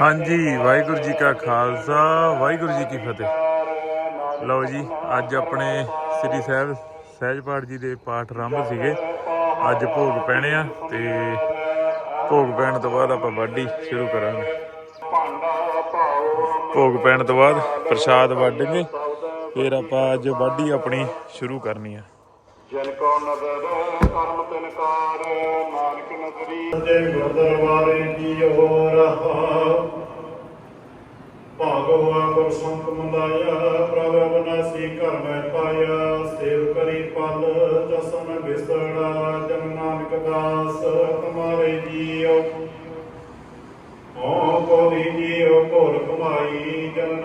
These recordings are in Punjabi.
ਹਾਂਜੀ, ਵਾਹਿਗੁਰੂ ਜੀ ਕਾ ਖਾਲਸਾ, ਵਾਹਿਗੁਰੂ ਜੀ ਕੀ ਫਤਿਹ। ਲਓ ਜੀ, ਅੱਜ ਆਪਣੇ ਸ੍ਰੀ ਸਾਹਿਬ, ਸਹਿਜ ਪਾਠ ਜੀ ਦੇ ਪਾਠ ਆਰੰਭ ਸੀਗੇ। ਅੱਜ ਭੋਗ ਪੈਣੇ ਆ ਤੇ ਭੋਗ ਪੈਣ ਤੋਂ ਬਾਅਦ ਆਪਾਂ ਵਾਢੀ ਸ਼ੁਰੂ ਕਰਾਂਗੇ। ਭੋਗ ਪੈਣ ਤੋਂ ਬਾਅਦ ਪ੍ਰਸ਼ਾਦ ਵੰਡਾਂਗੇ ਫਿਰ ਆਪਾਂ ਅੱਜ ਵਾਢੀ ਆਪਣੀ ਸ਼ੁਰੂ ਕਰਨੀ ਆ। ਜਨ ਕੋ ਨਦਰ ਕਰਮ ਤਿਨ ਨਾਨਕ ਨਦਰੀ ਤੇ ਗੁਰਦਰਬਾਰੇ ਕੀ ਹੋਰ? ਭਾਗਵਾ ਗੁਰ ਸੰਤ ਮੰਦਾਇਆ ਪ੍ਰਭ ਅਬਨਾਸੀ ਘਰ ਮੈਂ ਪਾਇਆ। ਸੇਵ ਕਰੀ ਪਲ, ਜਸਨ ਬਿਸੜਾ, ਜਨ ਨਾਨਕ ਦਾਸ ਤੁਮਾਰੇ ਜੀਉ ਓ ਕੋਰੀ ਜੀਉ ਕੋਲ ਕਮਾਈ, ਜਨ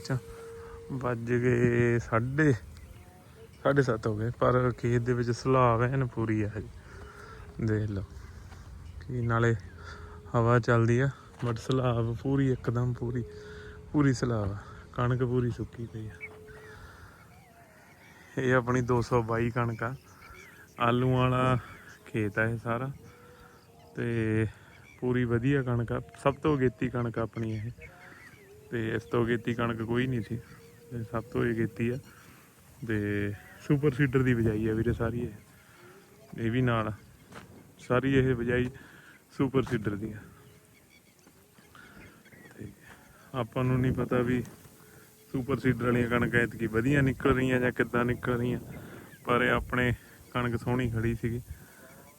ਵਿੱਚ। ਵੱਜ ਗਏ ਸਾਢੇ ਸਾਢੇ ਹੋ ਗਏ, ਪਰ ਖੇਤ ਦੇ ਵਿੱਚ ਸਲਾਬ ਐਨ ਪੂਰੀ ਆ ਦੇਖ ਲਓ ਕੀ ਨਾਲੇ ਹਵਾ ਚੱਲਦੀ ਆ ਬਟ ਸਲਾਬ ਪੂਰੀ, ਇੱਕਦਮ ਪੂਰੀ ਪੂਰੀ ਸਲਾਬ ਆ। ਕਣਕ ਪੂਰੀ ਸੁੱਕੀ ਪਈ ਆ। ਇਹ ਆਪਣੀ 222 ਕਣਕ ਆ। ਆਲੂ ਵਾਲਾ ਖੇਤ ਆ ਇਹ ਸਾਰਾ। ਤੇ ਪੂਰੀ ਵਧੀਆ ਕਣਕ ਆ। ਸਭ ਤੋਂ ਅਗੇਤੀ ਕਣਕ ਆਪਣੀ ਇਹ। ਤੇ ਇਸ ਤੋਂ ਅਗੇਤੀ ਕਣਕ ਕੋਈ ਨਹੀਂ ਸੀ। ਤੇ ਸਭ ਤੋਂ ਅਗੇਤੀ ਆ। ਤੇ ਸੁਪਰ ਸੀਡਰ ਦੀ ਬਜਾਈ ਆ ਵੀਰੇ ਸਾਰੀ ਇਹ। ਇਹ ਵੀ ਨਾਲ ਸਾਰੀ ਇਹ ਬਜਾਈ ਸੁਪਰ ਸੀਡਰ ਦੀ ਆ। ਤੇ ਆਪਾਂ ਨੂੰ ਨਹੀਂ ਪਤਾ ਵੀ ਸੁਪਰ ਸੀਡਰ ਵਾਲੀਆਂ ਕਣਕਾਂ ਐਤਕੀ ਵਧੀਆ ਨਿਕਲ ਰਹੀਆਂ ਜਾਂ ਕਿੱਦਾਂ ਨਿਕਲ ਰਹੀਆਂ। ਪਰ ਇਹ ਆਪਣੇ ਕਣਕ ਸੋਹਣੀ ਖੜੀ ਸੀਗੀ।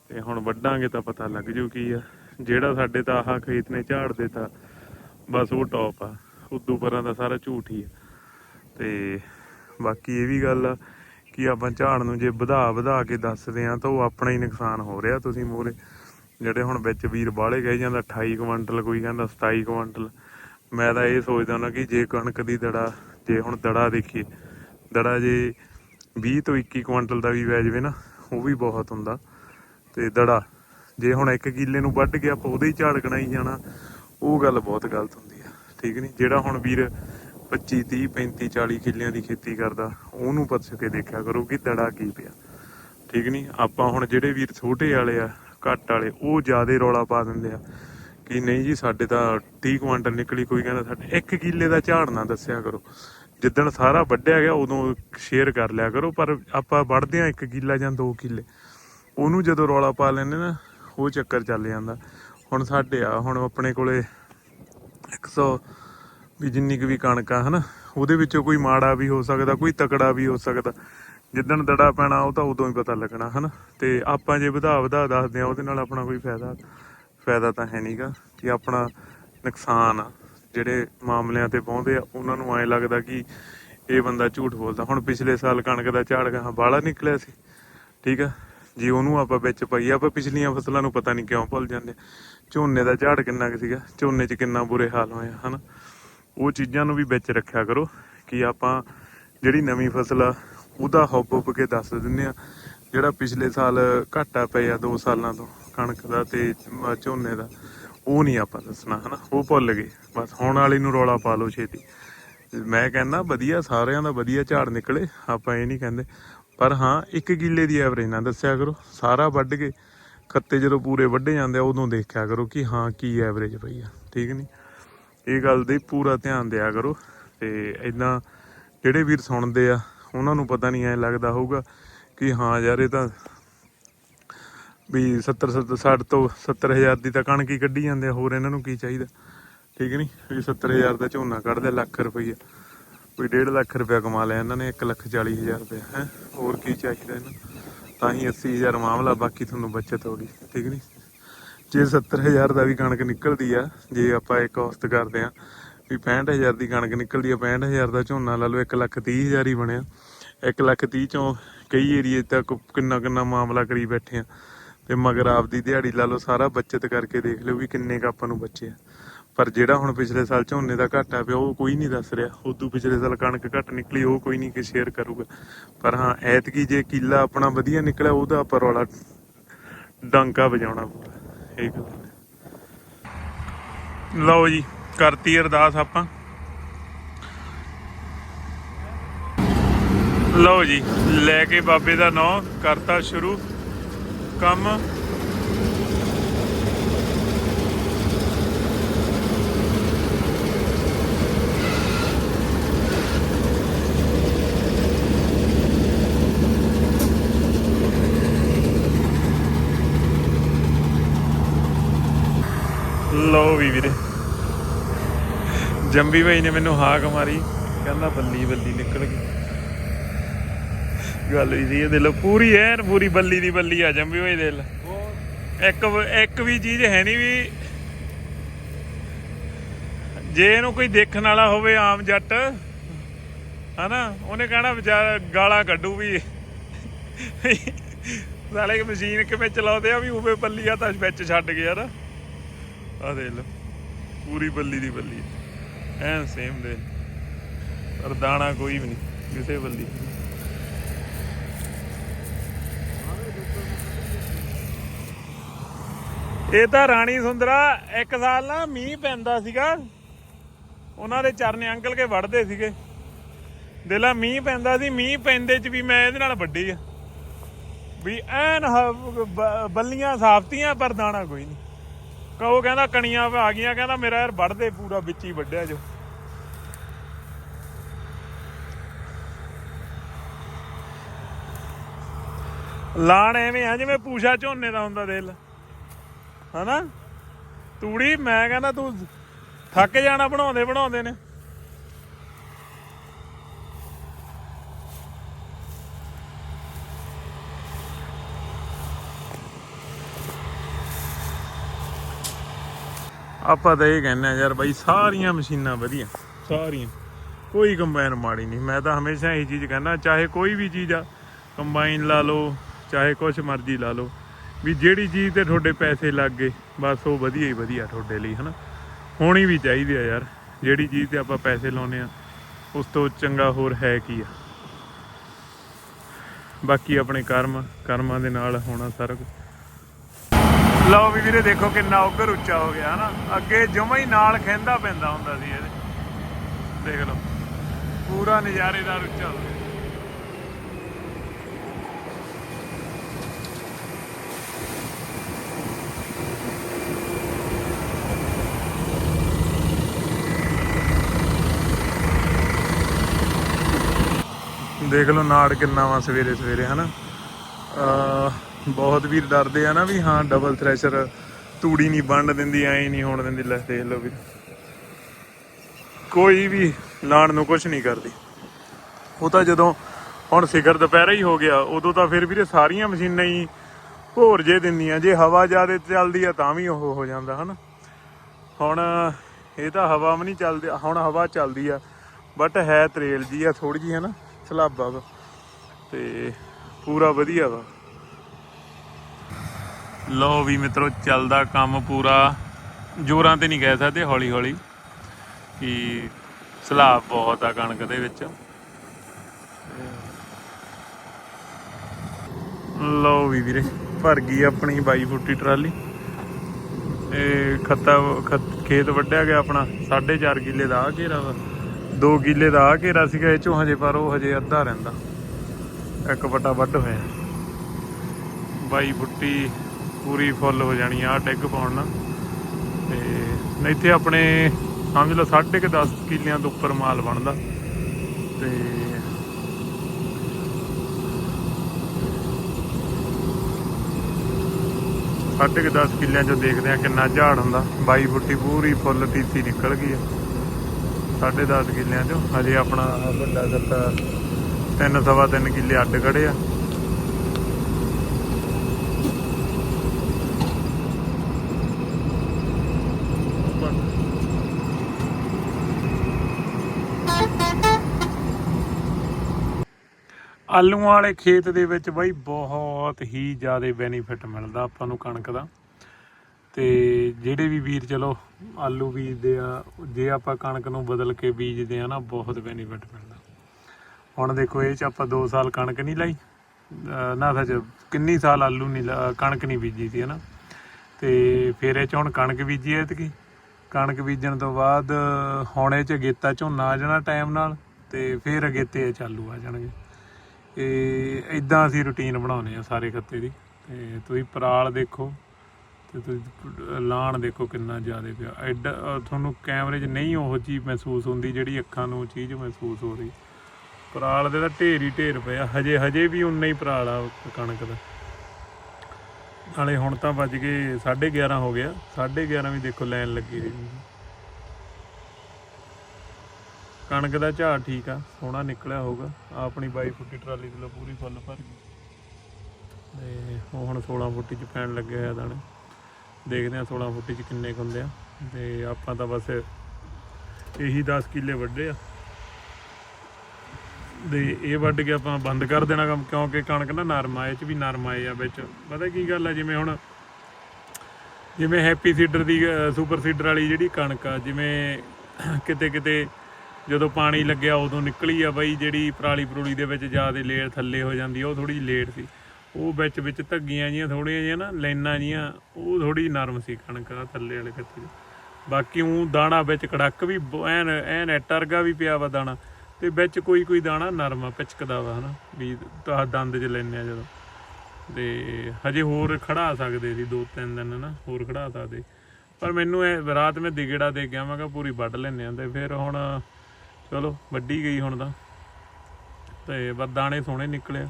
ਤੇ ਹੁਣ ਵੱਢਾਂਗੇ ਤਾਂ ਪਤਾ ਲੱਗ ਜੂ ਕੀ ਆ। ਜਿਹੜਾ ਸਾਡੇ ਤਾਂ ਆਹ ਖੇਤ ਨੇ ਝਾੜ ਦਿੱਤਾ, ਬਸ ਉਹ ਟੌਪ ਆ। ਉਦੋਂ ਪਰਾਂ ਦਾ ਸਾਰਾ ਝੂਠ ਹੀ ਆ। ਤੇ ਬਾਕੀ ਇਹ ਵੀ ਗੱਲ ਆ ਕਿ ਆਪਾਂ ਝਾੜ ਨੂੰ ਜੇ ਵਧਾ ਵਧਾ ਕੇ ਦੱਸਦੇ ਆ ਤਾਂ ਉਹ ਆਪਣਾ ਹੀ ਨੁਕਸਾਨ ਹੋ ਰਿਹਾ ਤੁਸੀਂ ਮੂਹਰੇ। ਜਿਹੜੇ ਹੁਣ ਵਿੱਚ ਵੀਰ ਬਾਹਲੇ ਕਹੀ ਜਾਂਦਾ 28 ਕੁਇੰਟਲ, ਕੋਈ ਕਹਿੰਦਾ 27 ਕੁਇੰਟਲ। ਮੈਂ ਤਾਂ ਇਹ ਸੋਚਦਾ ਨਾ ਕਿ ਜੇ ਕਣਕ ਦੀ ਦੜਾ, ਜੇ ਹੁਣ ਦੜਾ ਦੇਖੀਏ, ਦੜਾ ਜੇ 20 ਤੋਂ 21 ਕੁਇੰਟਲ ਦਾ ਵੀ ਵੈ ਜਾਵੇ ਨਾ, ਉਹ ਵੀ ਬਹੁਤ ਹੁੰਦਾ। ਤੇ ਦੜਾ, ਜੇ ਹੁਣ ਇੱਕ ਕਿੱਲੇ ਨੂੰ ਵੱਢ ਕੇ ਆਪਾਂ ਉਹਦੇ ਹੀ ਝਾੜ ਗਣਾਈ ਜਾਣਾ, ਉਹ ਗੱਲ ਬਹੁਤ ਗਲਤ ਹੁੰਦੀ। ਠੀਕ ਨਹੀਂ? ਜਿਹੜਾ ਹੁਣ ਵੀਰ 25 30 35 40 ਕਿੱਲਿਆਂ ਦੀ ਖੇਤੀ ਕਰਦਾ, ਉਹਨੂੰ ਪੁੱਛ ਕੇ ਦੇਖਿਆ ਕਰੋ ਕਿ ਦੜਾ ਕੀ ਪਿਆ। ਠੀਕ ਨਹੀਂ? ਆਪਾਂ ਹੁਣ ਜਿਹੜੇ ਵੀਰ ਛੋਟੇ ਵਾਲੇ ਆ, ਘੱਟ ਵਾਲੇ, ਉਹ ਜਿਆਦੇ ਰੌਲਾ ਪਾ ਦਿੰਦੇ ਆ ਕਿ ਨਹੀਂ ਜੀ, ਸਾਡੇ ਤਾਂ 30 ਕੁਇੰਟਲ ਨਿਕਲੀ, ਕੋਈ ਕਹਿੰਦਾ ਸਾਡੇ ਇੱਕ ਕਿੱਲੇ ਦਾ ਝਾੜ ਨਾ ਦੱਸਿਆ ਕਰੋ। ਜਿੱਦਣ ਸਾਰਾ ਵੱਢਿਆ ਗਿਆ, ਉਦੋਂ ਸ਼ੇਅਰ ਕਰ ਲਿਆ ਕਰੋ, ਪਰ ਆਪਾਂ ਵੱਢਦੇ ਆ ਇੱਕ ਕਿੱਲਾ ਜਾਂ ਦੋ ਕਿੱਲੇ। ਉਹਨੂੰ ਜਦੋਂ ਰੌਲਾ ਪਾ ਲੈਂਦੇ ਨਾ, ਉਹ ਚੱਕਰ ਚੱਲ ਜਾਂਦਾ। ਹੁਣ ਸਾਡੇ ਆ, ਹੁਣ ਆਪਣੇ ਕੋਲੇ 100 ਵੀ ਜਿੰਨੀ ਕੁ ਵੀ ਕਣਕ ਆ, ਹਨਾ, ਉਹਦੇ ਵਿੱਚੋਂ ਕੋਈ ਮਾੜਾ ਵੀ ਹੋ ਸਕਦਾ, ਕੋਈ ਤਕੜਾ ਵੀ ਹੋ ਸਕਦਾ। ਜਿੱਦਣ ਦੜਾ ਪੈਣਾ, ਉਹ ਤਾਂ ਉਦੋਂ ਹੀ ਪਤਾ ਲੱਗਣਾ, ਹਨਾ। ਤੇ ਆਪਾਂ ਜੇ ਵਧਾ ਵਧਾ ਦੱਸਦੇ ਆ, ਉਹਦੇ ਨਾਲ ਆਪਣਾ ਕੋਈ ਫਾਇਦਾ ਫਾਇਦਾ ਤਾਂ ਹੈ ਨਹੀਂਗਾ ਕਿ ਆਪਣਾ ਨੁਕਸਾਨ ਆ। ਜਿਹੜੇ ਮਾਮਲਿਆਂ ਤੇ ਪਹੁੰਚਦੇ ਆ, ਉਹਨਾਂ ਨੂੰ ਐ ਲੱਗਦਾ ਕਿ ਇਹ ਬੰਦਾ ਝੂਠ ਬੋਲਦਾ। ਹੁਣ ਪਿਛਲੇ ਸਾਲ ਕਣਕ ਦਾ ਝਾੜ ਗਾਹਾਂ ਬਾਹਲਾ ਨਿਕਲਿਆ ਸੀ, ਠੀਕ ਆ? ਜੇ ਉਹਨੂੰ ਆਪਾਂ ਵਿੱਚ ਪਾਈਏ, ਆਪਾਂ ਪਿਛਲੀਆਂ ਫਸਲਾਂ ਨੂੰ ਪਤਾ ਨਹੀਂ ਕਿਉਂ ਭੁੱਲ ਜਾਂਦੇ। ਝੋਨੇ ਦਾ ਝਾੜ ਕਿੰਨਾ ਕੁ ਸੀਗਾ, ਝੋਨੇ 'ਚ ਕਿੰਨਾ ਬੁਰੇ ਹਾਲ ਹੋਏ ਹਨਾ? ਉਹ ਚੀਜ਼ਾਂ ਨੂੰ ਵੀ ਵਿੱਚ ਰੱਖਿਆ ਕਰੋ ਕਿ ਆਪਾਂ ਜਿਹੜੀ ਨਵੀਂ ਫਸਲ ਆ, ਉਹਦਾ ਹੁੱਬ ਹੁੱਬ ਕੇ ਦੱਸ ਦਿੰਦੇ ਆ। ਜਿਹੜਾ ਪਿਛਲੇ ਸਾਲ ਘਾਟਾ ਪਿਆ 2 ਸਾਲਾਂ ਤੋਂ ਕਣਕ ਦਾ ਤੇ ਝੋਨੇ ਦਾ, ਉਹ ਨਹੀਂ ਆਪਾਂ ਦੱਸਣਾ, ਹਨਾ? ਉਹ ਭੁੱਲ ਗਏ। ਬਸ ਹੁਣ ਵਾਲੀ ਨੂੰ ਰੌਲਾ ਪਾ ਲਓ ਛੇਤੀ। ਮੈਂ ਕਹਿੰਦਾ ਵਧੀਆ, ਸਾਰਿਆਂ ਦਾ ਵਧੀਆ ਝਾੜ ਨਿਕਲੇ, ਆਪਾਂ ਇਹ ਨਹੀਂ ਕਹਿੰਦੇ। ਪਰ ਹਾਂ, ਇੱਕ ਕਿੱਲੇ ਦੀ ਐਵਰੇਜ ਨਾ ਦੱਸਿਆ ਕਰੋ। ਸਾਰਾ ਵੱਢ ਕੇ ਖੱਤੇ ਜਦੋਂ ਪੂਰੇ ਵੱਢੇ ਜਾਂਦੇ ਆ, ਉਦੋਂ ਦੇਖਿਆ ਕਰੋ ਕਿ ਹਾਂ, ਕੀ ਐਵਰੇਜ ਪਈ ਆ। ਠੀਕ ਨਹੀਂ ਇਹ ਗੱਲ ਦੇ ਪੂਰਾ ਧਿਆਨ ਦਿਆ ਕਰੋ। ਤੇ ਇਦਾਂ ਜਿਹੜੇ ਵੀਰ ਸੁਣਦੇ ਆ, ਉਹਨਾਂ ਨੂੰ ਪਤਾ ਨਹੀਂ ਐ ਲੱਗਦਾ ਹੋਊਗਾ ਕਿ ਹਾਂ ਯਾਰ, ਇਹ ਤਾਂ ਵੀ 70 70 60 ਤੋਂ 70000 ਦੀ ਤਾਂ ਕਣਕ ਹੀ ਕੱਢੀ ਜਾਂਦੇ ਆ, ਹੋਰ ਇਹਨਾਂ ਨੂੰ ਕੀ ਚਾਹੀਦਾ? ਠੀਕ ਨਹੀਂ ਵੀ 70000 ਦਾ ਝੋਨਾ ਕੱਢਦੇ ਲੱਖ ਰੁਪਈਆ। ਕੋਈ 1.5 ਲੱਖ ਰੁਪਇਆ ਕਮਾ ਲਿਆ ਇਹਨਾਂ ਨੇ 1 ਲੱਖ 40 ਹਜ਼ਾਰ ਰੁਪਇਆ, ਹੈ? ਹੋਰ ਕੀ ਚਾਹੀਦਾ ਇਹਨਾਂ ਤਾਂ ਹੀ 80000 ਮਾਮਲਾ, ਬਾਕੀ ਤੁਹਾਨੂੰ ਬਚਤ ਹੋ ਗਈ, ਠੀਕ ਨਹੀਂ ਜੇ 70000 ਦਾ ਵੀ ਕਣਕ ਨਿਕਲਦੀ ਆ, ਜੇ ਆਪਾਂ ਇੱਕ ਔਸਤ ਕਰਦੇ ਆ, ਵੀ 65000 ਦੀ ਕਣਕ ਨਿਕਲਦੀ ਆ 65000 ਦਾ ਝੋਨਾ ਲਾ ਲਓ 1 ਲੱਖ 30000 ਹੀ ਬਣਿਆ। 1 ਲੱਖ 30 ਚੋਂ ਕਈ ਏਰੀਏ ਤੱਕ ਕਿੰਨਾ ਕਿੰਨਾ ਮਾਮਲਾ ਕਰੀ ਬੈਠੇ ਆ। ਤੇ ਮਗਰ ਆਪਦੀ ਦਿਹਾੜੀ ਲਾ ਲਓ, ਸਾਰਾ ਬਚਤ ਕਰਕੇ ਦੇਖ ਲਿਓ ਵੀ ਕਿੰਨੇ ਕ ਆਪਾਂ ਨੂੰ ਬਚੇ ਆ। ਪਰ ਜਿਹੜਾ ਹੁਣ ਪਿਛਲੇ ਸਾਲ ਝੋਨੇ ਦਾ ਘਾਟਾ ਪਿਆ, ਉਹ ਕੋਈ ਨਹੀਂ ਦੱਸ ਰਿਹਾ। ਉਦੋਂ ਪਿਛਲੇ ਸਾਲ ਕਣਕ ਘੱਟ ਨਿਕਲੀ, ਉਹ ਕੋਈ ਨਹੀਂ ਕਿ ਸ਼ੇਅਰ ਕਰੂਗਾ। ਪਰ ਹਾਂ, ਐਤਕੀ ਜੇ ਕਿੱਲਾ ਆਪਣਾ ਵਧੀਆ ਨਿਕਲਿਆ, ਉਹਦਾ ਆਪਾਂ ਰੌਲਾ ਡਾਂਕਾ ਵਜਾਉਣਾ ਪੂਰਾ ਇਹ ਗੱਲ ਲਓ ਜੀ, ਕਰਤੀ ਅਰਦਾਸ ਆਪਾਂ। ਲਓ ਜੀ, ਲੈ ਕੇ ਬਾਬੇ ਦਾ ਨਾਂ, ਕਰਤਾ ਸ਼ੁਰੂ। ਕੰਮ ਲਓ ਵੀ ਵੀਰੇ। ਜੰਬੀ ਭਾਈ ਨੇ ਮੈਨੂੰ ਹਾਕ ਮਾਰੀ। ਕਹਿੰਦਾ ਬੱਲੀ ਬੱਲੀ ਨਿਕਲ ਗਈ। ਗੱਲ ਵੀ ਸੀ ਇਹ ਦੇ ਪੂਰੀ ਐਨ ਪੂਰੀ ਬੱਲੀ ਦੀ ਬੱਲੀ ਆ ਜੰਬੀ ਭਾਈ ਦਿਲ ਇੱਕ ਇੱਕ ਵੀ ਚੀਜ਼ ਹੈ ਨਹੀਂ ਵੀ ਜੇ ਇਹਨੂੰ ਕੋਈ ਦੇਖਣ ਵਾਲਾ ਹੋਵੇ ਆਮ ਜੱਟ, ਹਨਾ, ਉਹਨੇ ਕਹਿਣਾ ਵਿਚਾਰਾ ਗਾਲਾਂ ਕੱਢੂ ਵੀ। ਸਾਲੇ ਕਿ ਮਸ਼ੀਨ ਕਿਵੇਂ ਚਲਾਉਂਦੇ ਆ ਵੀ ਉਵੇਂ ਬੱਲੀ ਆ ਤਾਂ ਵਿੱਚ ਛੱਡ ਗਿਆ ਨਾ ਆ ਦੇ ਲੋ ਪੂਰੀ ਬੱਲੀ ਦੀ ਬੱਲੀ। ਐਨ ਸੇਮ ਦੇ ਪਰ ਦਾਣਾ ਕੋਈ ਵੀ ਨਹੀਂ, ਕਿਸੇ ਬੱਲੀ ਇਹ ਤਾਂ ਰਾਣੀ ਸੁੰਦਰਾ, ਇੱਕ ਸਾਲ ਨਾ ਮੀਂਹ ਪੈਂਦਾ ਸੀਗਾ। ਉਹਨਾਂ ਦੇ ਚਰਨੇ ਅੰਕਲ ਕੇ ਵੜਦੇ ਸੀਗੇ। ਦੇਲਾ ਮੀਂਹ ਪੈਂਦਾ ਸੀ, ਮੀਂਹ ਪੈਂਦੇ ਚ ਵੀ ਮੈਂ ਇਹਦੇ ਨਾਲ ਵੱਡੀ ਆ। ਵੀ ਐਨ ਬੱਲੀਆਂ ਸਾਫਤੀਆਂ, ਪਰ ਦਾਣਾ ਕੋਈ ਨਹੀਂ। ਕਹੋ ਕਹਿੰਦਾ ਕਣੀਆਂ ਆ ਗਈਆਂ, ਕਹਿੰਦਾ ਮੇਰਾ ਯਾਰ ਵੱਢਦੇ ਪੂਰਾ ਵਿੱਚ ਹੀ ਵੱਢਿਆ ਜੋ। ਲਾਣ ਐਵੇਂ ਆ, ਜਿਵੇਂ ਪੂਸ਼ਾ ਝੋਨੇ ਦਾ ਹੁੰਦਾ ਦਿਲ। ਹਨਾ? ਤੂੜੀ, ਮੈਂ ਕਹਿੰਦਾ ਤੂੰ ਥੱਕ ਜਾਣਾ, ਬਣਾਉਂਦੇ ਬਣਾਉਂਦੇ ਨੇ। ਆਪਾਂ ਤਾਂ ਇਹ ਕਹਿੰਦੇ ਆ ਯਾਰ ਬਾਈ ਸਾਰੀਆਂ ਮਸ਼ੀਨਾਂ ਵਧੀਆ, ਸਾਰੀਆਂ। ਕੋਈ ਕੰਬਾਈਨ ਮਾੜੀ ਨਹੀਂ। ਮੈਂ ਤਾਂ ਹਮੇਸ਼ਾ ਇਹ ਚੀਜ਼ ਕਹਿੰਦਾ, ਚਾਹੇ ਕੋਈ ਵੀ ਚੀਜ਼ ਆ ਕੰਬਾਈਨ ਲਾ ਲਓ, ਚਾਹੇ ਕੁਛ ਮਰਜ਼ੀ ਲਾ ਲਓ। ਵੀ ਜਿਹੜੀ ਚੀਜ਼ ਤੇ ਤੁਹਾਡੇ ਪੈਸੇ ਲੱਗ ਗਏ, ਬਸ ਉਹ ਵਧੀਆ ਹੀ ਵਧੀਆ ਤੁਹਾਡੇ ਲਈ, ਹਨਾ। ਹੋਣੀ ਵੀ ਚਾਹੀਦੀ ਆ ਯਾਰ। ਜਿਹੜੀ ਚੀਜ਼ ਤੇ ਆਪਾਂ ਪੈਸੇ ਲਾਉਨੇ ਆ, ਉਸ ਤੋਂ ਚੰਗਾ ਹੋਰ ਹੈ ਕੀ ਆ। ਬਾਕੀ ਆਪਣੇ ਕਰਮ, ਕਰਮਾਂ ਦੇ ਨਾਲ ਹੋਣਾ ਸਾਰਾ ਕੁਝ ਲਓ ਵੀ ਵੀਰੇ ਦੇਖੋ ਕਿੰਨਾ ਉੱਗਰ ਉੱਚਾ ਹੋ ਗਿਆ, ਹਨਾ? ਅੱਗੇ ਜਮਾ ਹੀ ਨਾਲ ਖੈਂਦਾ ਪੈਂਦਾ ਹੁੰਦਾ ਸੀ ਇਹਦੇ। ਦੇਖ ਲਓ, ਪੂਰਾ ਨਜ਼ਾਰੇਦਾਰ ਉੱਚਾ ਹੋ ਗਿਆ। ਦੇਖ ਲਓ, ਨਾੜ ਕਿੰਨਾ ਵਾ ਸਵੇਰੇ ਸਵੇਰੇ ਹਨਾ? ਅਹ ਬਹੁਤ ਵੀਰ ਡਰਦੇ ਆ ਨਾ ਵੀ ਹਾਂ ਡਬਲ ਥ੍ਰੈਸ਼ਰ ਤੂੜੀ ਨਹੀਂ ਵੰਡ ਦਿੰਦੀ, ਐ ਨਹੀਂ ਹੋਣ ਦਿੰਦੀ, ਲੈ ਦੇਖ ਲਓ ਵੀ। ਕੋਈ ਵੀ ਲਾਣ ਨੂੰ ਕੁਝ ਨਹੀਂ ਕਰਦੀ। ਉਹ ਤਾਂ ਜਦੋਂ ਹੁਣ ਸਿਖਰ ਦੁਪਹਿਰਾ ਹੀ ਹੋ ਗਿਆ, ਉਦੋਂ ਤਾਂ ਫਿਰ ਵੀਰੇ ਸਾਰੀਆਂ ਮਸ਼ੀਨਾਂ ਹੀ ਭੋਰ ਜੇ ਦਿੰਦੀਆਂ, ਜੇ ਹਵਾ ਜ਼ਿਆਦਾ ਚੱਲਦੀ ਆ ਤਾਂ ਵੀ ਉਹ ਹੋ ਜਾਂਦਾ, ਹਨਾ। ਹੁਣ ਇਹ ਤਾਂ ਹਵਾ ਵੀ ਨਹੀਂ ਚੱਲਦੀ, ਹੁਣ ਹਵਾ ਚੱਲਦੀ ਆ ਬਟ ਹੈ ਤਰੇਲ ਜੀ ਆ ਥੋੜੀ ਜੀ ਨਾ ਸਲਾਬਾ ਵਾ। ਤੇ ਪੂਰਾ ਵਧੀਆ ਵਾ। ਲੋ ਵੀ ਮਿੱਤਰੋ, ਚੱਲਦਾ ਕੰਮ ਪੂਰਾ। ਜੋਰਾਂ ਤੇ ਨਹੀਂ ਕਹਿ ਸਕਦੇ ਹੌਲੀ ਹੌਲੀ ਕਿ ਸਲਾਬ ਬਹੁਤ ਆ ਕਣਕ ਦੇ ਵਿੱਚ। ਲੋ ਵੀ ਵੀਰੇ, ਭਰ ਗਈ ਆਪਣੀ 22 ਫੁੱਟੀ ਟਰਾਲੀ। ਇਹ ਖੱਤਾ ਖੇਤ ਵੱਢਿਆ ਗਿਆ ਆਪਣਾ। 4.5 ਕਿੱਲੇ ਦਾ ਆ ਘੇਰਾ ਵਾ। 2 ਕਿੱਲੇ ਦਾ ਆ ਘੇਰਾ ਸੀਗਾ, ਇਹ ਚੋਂ ਹਜੇ ਪਰ ਉਹ ਹਜੇ ਅੱਧਾ ਰਹਿੰਦਾ। ਇੱਕ ਵੱਟਾ ਵੱਢ ਹੋਇਆ। 22 ਫੁੱਟੀ ਪੂਰੀ ਫੁੱਲ ਹੋ ਜਾਣੀ ਆ ਡਿੱਗ ਪਾਉਣ। ਨਾਲ ਤੇ ਇੱਥੇ ਆਪਣੇ, ਸਮਝ ਲਓ 10.5 ਕਿੱਲਿਆਂ ਤੋਂ ਉੱਪਰ ਮਾਲ ਬਣਦਾ। ਤੇ ਸਾਢੇ ਕੁ 10 ਕਿੱਲਿਆਂ ਚੋਂ ਦੇਖਦੇ ਆ ਕਿੰਨਾ ਝਾੜ ਹੁੰਦਾ। ਬਾਈ ਫੁੱਟੀ ਪੂਰੀ ਫੁੱਲ ਟੀਸੀ ਨਿਕਲ ਗਈ ਆ। ਸਾਢੇ 10 ਕਿੱਲਿਆਂ ਚੋਂ। ਹਜੇ ਆਪਣਾ ਵੱਡਾ ਸੱਤਾ ਤਿੰਨ ਸਵਾ ਤਿੰਨ ਕਿੱਲੇ ਅੱਡ ਖੜੇ ਆ। ਆਲੂਆਂ ਵਾਲੇ ਖੇਤ ਦੇ ਵਿੱਚ ਬਾਈ ਬਹੁਤ ਹੀ ਜ਼ਿਆਦਾ ਬੈਨੀਫਿਟ ਮਿਲਦਾ ਆਪਾਂ ਨੂੰ ਕਣਕ ਦਾ। ਤੇ ਜਿਹੜੇ ਵੀ ਵੀਰ ਚਲੋ ਆਲੂ ਬੀਜਦੇ ਆ, ਜੇ ਆਪਾਂ ਕਣਕ ਨੂੰ ਬਦਲ ਕੇ ਬੀਜਦੇ ਆ ਨਾ ਬਹੁਤ ਬੈਨੀਫਿਟ ਮਿਲਦਾ। ਹੁਣ ਦੇਖੋ ਇਹ ਚ ਆਪਾਂ 2 ਸਾਲ ਕਣਕ ਨਹੀਂ ਲਾਈ। ਨਾ ਸੱਚ ਕਿੰਨੀ ਸਾਲ ਆਲੂ ਨਹੀਂ ਲਾ- ਕਣਕ ਨਹੀਂ ਬੀਜੀ ਸੀ, ਹਨਾ। ਤੇ ਫਿਰ ਇਹ ਚ ਹੁਣ ਕਣਕ ਬੀਜੀ ਐ ਤੇ ਕਣਕ ਬੀਜਣ ਤੋਂ ਬਾਅਦ ਹੁਣ ਇਹ ਚ ਅਗੇਤਾ ਝੋਨਾ ਆ ਜਾਣਾ ਟਾਈਮ ਨਾਲ ਤੇ ਫਿਰ ਅਗੇਤੇ ਇਹ ਚਾਲੂ ਆ ਜਾਣਗੇ। ਇਹ ਇਦਾਂ ਅਸੀਂ ਰੁਟੀਨ ਬਣਾਉਨੇ ਆ ਸਾਰੇ ਖੱਤੇ ਦੀ। ਤੇ ਤੁਸੀਂ ਪਰਾਲ ਦੇਖੋ ਤੇ ਤੁਸੀਂ ਲਾਣ ਦੇਖੋ ਕਿੰਨਾ ਜ਼ਿਆਦਾ ਪਿਆ। ਐਡਾ ਤੁਹਾਨੂੰ ਕੈਮਰੇ 'ਚ ਨਹੀਂ ਉਹ ਚੀਜ਼ ਮਹਿਸੂਸ ਹੁੰਦੀ ਜਿਹੜੀ ਅੱਖਾਂ ਨੂੰ ਉਹ ਚੀਜ਼ ਮਹਿਸੂਸ ਹੋ ਰਹੀ। ਪਰਾਲ ਦੇ ਤਾਂ ਢੇਰ ਹੀ ਢੇਰ ਪਿਆ ਹਜੇ ਹਜੇ ਵੀ ਉਨਾ ਹੀ ਪਰਾਲ ਆ ਕਣਕ ਦਾ। ਨਾਲੇ ਹੁਣ ਤਾਂ ਵੱਜ ਗਏ 11:30 ਹੋ ਗਿਆ 11:30 ਵੀ ਦੇਖੋ ਲਾਈਨ ਲੱਗੀ ਰਹੀ ਕਣਕ ਦਾ ਝਾੜ ਠੀਕ ਆ, ਸੋਹਣਾ ਨਿਕਲਿਆ ਹੋਊਗਾ। ਆਹ ਆਪਣੀ 22 ਫੁੱਟੀ ਟਰਾਲੀ ਦੇ ਲੋ ਪੂਰੀ ਫੁੱਲ ਭਰ ਗਈ। ਤੇ ਉਹ ਹੁਣ 16 ਫੁੱਟੀ ਚ ਪੈਣ ਲੱਗੇ ਹੋਇਆ ਦਾਣੇ। ਦੇਖਦੇ ਆ 16 ਫੁੱਟੀ ਚ ਕਿੰਨੇ ਕੁ ਹੁੰਦੇ ਆ। ਤੇ ਆਪਾਂ ਤਾਂ ਬਸ ਇਹੀ 10 ਕਿੱਲੇ ਵੱਡੇ ਆ। ਦੇ ਇਹ ਵੱਢ ਕੇ ਆਪਾਂ ਬੰਦ ਕਰ ਦੇਣਾ ਕੰਮ, ਕਿਉਂਕਿ ਕਣਕ ਨਾ ਨਰਮ ਆ ਚ ਵੀ ਨਰਮ ਆਏ ਆ ਵਿੱਚ। ਪਤਾ ਕੀ ਗੱਲ ਆ, ਜਿਵੇਂ ਹੁਣ ਜਿਵੇਂ ਹੈਪੀ ਸੀਡਰ ਦੀ ਸੁਪਰ ਸੀਡਰ ਵਾਲੀ ਜਿਹੜੀ ਕਣਕ ਆ, ਜਿਵੇਂ ਕਿਤੇ ਕਿਤੇ ਜਦੋਂ ਪਾਣੀ ਲੱਗਿਆ ਉਦੋਂ ਨਿਕਲੀ ਆ ਬਈ, ਜਿਹੜੀ ਪਰਾਲੀ ਪਰੂਲੀ ਦੇ ਵਿੱਚ ਜ਼ਿਆਦਾ ਲੇਅਰ ਥੱਲੇ ਹੋ ਜਾਂਦੀ ਉਹ ਥੋੜੀ ਜਿਹੀ ਲੇਟ ਸੀ। ਉਹ ਵਿੱਚ ਵਿੱਚ ਧੱਗੀਆਂ ਜੀਆਂ ਥੋੜੀਆਂ ਜਿਹੀਆਂ ਨਾ, ਲਾਈਨਾਂ ਜੀਆਂ, ਉਹ ਥੋੜੀ ਜਿਹੀ ਨਰਮ ਸੀ ਕਣਕ ਦਾ ਥੱਲੇ ਵਾਲੇ ਕੱਤੀ ਬਾਕੀ ਉਹ ਦਾਣਾ ਵਿੱਚ ਕੜਕ ਵੀ ਬ- ਐਨ ਐਨ ਐਟ ਵੀ ਪਿਆ ਵਾ ਦਾਣਾ, ਤੇ ਵਿੱਚ ਕੋਈ ਕੋਈ ਦਾਣਾ ਨਰਮ ਆ, ਪਿਚਕਦਾ ਵਾ, ਹਨਾ, ਵੀ ਤਾਂ ਦੰਦ 'ਚ ਲੈਨੇ ਆ ਜਦੋਂ। ਤੇ ਹਜੇ ਹੋਰ ਖੜਾ ਸਕਦੇ ਸੀ, ਦੋ ਤਿੰਨ ਦਿਨ ਨਾ ਹੋਰ ਖੜਾ ਸਕਦੇ। ਪਰ ਮੈਨੂੰ ਇਹ ਰਾਤ ਮੈਂ ਦਿਗੜਾ ਦੇ ਗਿਆ ਮੈਂ ਕਿਹਾ ਪੂਰੀ ਵੱਢ ਲੈਨੇ ਆ, ਤੇ ਫਿਰ ਹੁਣ ਚਲੋ, ਵੱਡੀ ਗਈ ਹੁਣ ਤਾਂ। ਤੇ ਬਸ ਦਾਣੇ ਸੋਹਣੇ ਨਿਕਲੇ ਆ।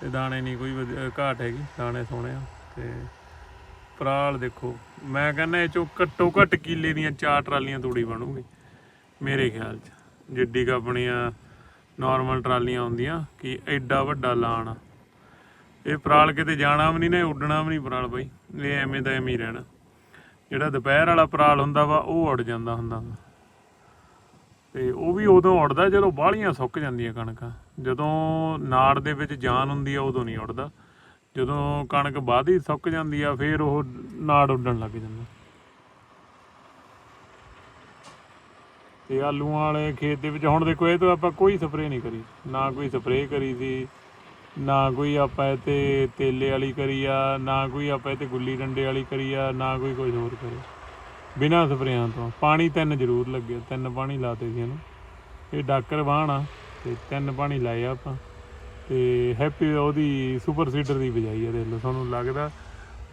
ਤੇ ਦਾਣੇ ਨਹੀਂ ਕੋਈ ਵਧੀ- ਘਾਟ ਹੈਗੀ, ਦਾਣੇ ਸੋਹਣੇ ਆ। ਤੇ ਪਰਾਲ ਦੇਖੋ, ਮੈਂ ਕਹਿੰਦਾ ਇਹ ਚੋਂ ਘੱਟੋ ਘੱਟ ਕਿੱਲੇ ਦੀਆਂ ਚਾਰ ਟਰਾਲੀਆਂ ਤੂੜੀ ਬਣੂਗੀ, ਮੇਰੇ ਖਿਆਲ 'ਚ। ਜਿੱਡੀ ਕ ਆਪਣੀਆਂ ਨਾਰਮਲ ਟਰਾਲੀਆਂ ਹੁੰਦੀਆਂ, ਕਿ ਐਡਾ ਵੱਡਾ ਲਾਣ ਆ। ਇਹ ਪਰਾਲ ਕਿਤੇ ਜਾਣਾ ਵੀ ਨਹੀਂ, ਨਾ ਉੱਡਣਾ ਵੀ ਨਹੀਂ ਪਰਾਲ ਬਾਈ। ਇਹ ਐਵੇਂ ਦਾ ਐਵੇਂ ਹੀ ਰਹਿਣਾ। ਜਿਹੜਾ ਦੁਪਹਿਰ ਵਾਲਾ ਪਰਾਲ ਹੁੰਦਾ ਵਾ, ਉਹ ਉੱਡ ਜਾਂਦਾ ਹੁੰਦਾ ਵਾ। ਤੇ ਉਹ ਵੀ ਉਦੋਂ ਉੱਡਦਾ ਜਦੋਂ ਬਾਹਲੀਆਂ ਸੁੱਕ ਜਾਂਦੀਆਂ ਕਣਕਾਂ। ਜਦੋਂ ਨਾੜ ਦੇ ਵਿੱਚ ਜਾਨ ਹੁੰਦੀ ਆ, ਉਦੋਂ ਨਹੀਂ ਉੱਡਦਾ। ਜਦੋਂ ਕਣਕ ਬਾਦੀ ਸੁੱਕ ਜਾਂਦੀ ਆ, ਫਿਰ ਉਹ ਨਾੜ ਉੱਡਣ ਲੱਗ ਜਾਂਦਾ। ਤੇ ਆਲੂਆਂ ਵਾਲੇ ਖੇਤ ਦੇ ਵਿੱਚ ਹੁਣ ਦੇਖੋ, ਇਹ ਤੋਂ ਆਪਾਂ ਕੋਈ ਸਪਰੇਅ ਨਹੀਂ ਕਰੀ। ਨਾ ਕੋਈ ਸਪਰੇਅ ਕਰੀ ਸੀ, ਨਾ ਕੋਈ ਆਪਾਂ ਇਹ ਤੇ ਤੇਲੇ ਵਾਲੀ ਕਰੀ ਆ, ਨਾ ਕੋਈ ਆਪਾਂ ਇਹ ਤੇ ਗੁੱਲੀ ਡੰਡੇ ਵਾਲੀ ਕਰੀ ਆ, ਨਾ ਕੋਈ ਕੁਝ ਹੋਰ ਕਰੀ ਬਿਨਾਂ ਸਪਰੇਆਂ ਤੋਂ। ਪਾਣੀ ਤਿੰਨ ਜ਼ਰੂਰ ਲੱਗਿਆ ਤਿੰਨ ਪਾਣੀ ਲਾਤੇ ਸੀ ਇਹਨੂੰ। ਇਹ ਡਾਕਰ ਬਾਣ ਆ, ਤੇ ਤਿੰਨ ਪਾਣੀ ਲਾਏ ਆ ਆਪਾਂ। ਤੇ ਹੈਪੀ ਉਹਦੀ ਸੁਪਰ ਸੀਡਰ ਦੀ ਬਜਾਈ ਆ, ਦੇਖ ਲਓ, ਤੁਹਾਨੂੰ ਲੱਗਦਾ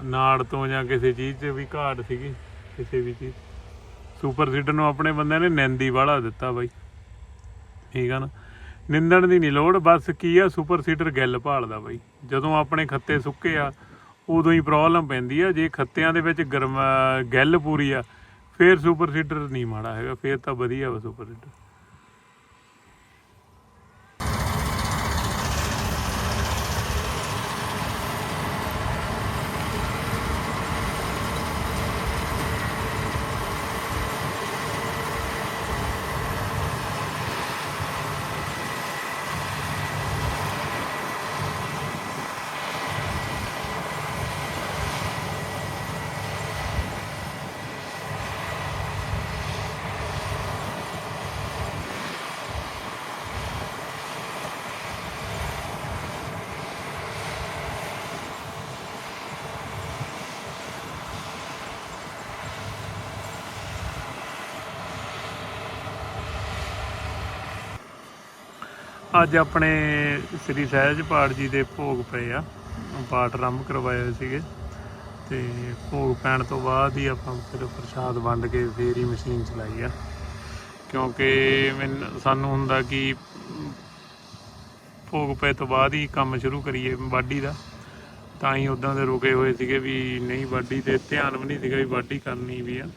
ਨਾੜ ਤੋਂ ਜਾਂ ਕਿਸੇ ਚੀਜ਼ 'ਚ ਵੀ ਘਾਟ ਸੀਗੀ, ਕਿਸੇ ਵੀ ਚੀਜ਼। ਸੁਪਰ ਸੀਡਰ ਨੂੰ ਆਪਣੇ ਬੰਦਿਆਂ ਨੇ ਨਿੰਦੀ ਵਾਲਾ ਦਿੱਤਾ ਬਾਈ। ਠੀਕ ਆ ਨਾ? ਨਿੰਦਣ ਦੀ ਨਹੀਂ ਲੋੜ, ਬਸ ਕੀ ਆ, ਸੁਪਰ ਸੀਡਰ ਗਿੱਲ ਭਾਲਦਾ ਬਾਈ। ਜਦੋਂ ਆਪਣੇ ਖੱਤੇ ਸੁੱਕੇ ਆ ਉਦੋਂ ਹੀ ਪ੍ਰੋਬਲਮ ਪੈਂਦੀ ਆ, ਜੇ ਖੱਤਿਆਂ ਦੇ ਵਿੱਚ ਗਰਮ ਗਿੱਲ ਪੂਰੀ ਆ, ਫੇਰ ਸੁਪਰ ਸੀਡਰ ਨਹੀਂ ਮਾੜਾ ਹੈਗਾ, ਫੇਰ ਤਾਂ ਵਧੀਆ ਵਾ ਸੁਪਰ ਸੀਡਰ ਅੱਜ ਆਪਣੇ ਸ੍ਰੀ ਸਹਿਜ ਪਾਠ ਜੀ ਦੇ ਭੋਗ ਪਏ ਆ। ਪਾਠ ਆਰੰਭ ਕਰਵਾਏ ਹੋਏ ਸੀਗੇ। ਤੇ ਭੋਗ ਪੈਣ ਤੋਂ ਬਾਅਦ ਹੀ ਆਪਾਂ ਫਿਰ ਪ੍ਰਸ਼ਾਦ ਵੰਡ ਕੇ ਫੇਰ ਹੀ ਮਸ਼ੀਨ ਚਲਾਈ ਆ। ਕਿਉਂਕਿ ਮੈਨੂੰ, ਸਾਨੂੰ ਹੁੰਦਾ ਕਿ ਭੋਗ ਪਏ ਤੋਂ ਬਾਅਦ ਹੀ ਕੰਮ ਸ਼ੁਰੂ ਕਰੀਏ ਵਾਢੀ ਦਾ। ਤਾਂ ਹੀ ਉਦਾਂ ਦੇ ਰੁਕੇ ਹੋਏ ਸੀਗੇ ਵੀ ਨਹੀਂ ਵਾਢੀ ਤੇ ਧਿਆਨ ਵੀ ਨਹੀਂ ਸੀਗਾ ਵੀ ਵਾਢੀ ਕਰਨੀ ਵੀ ਆ।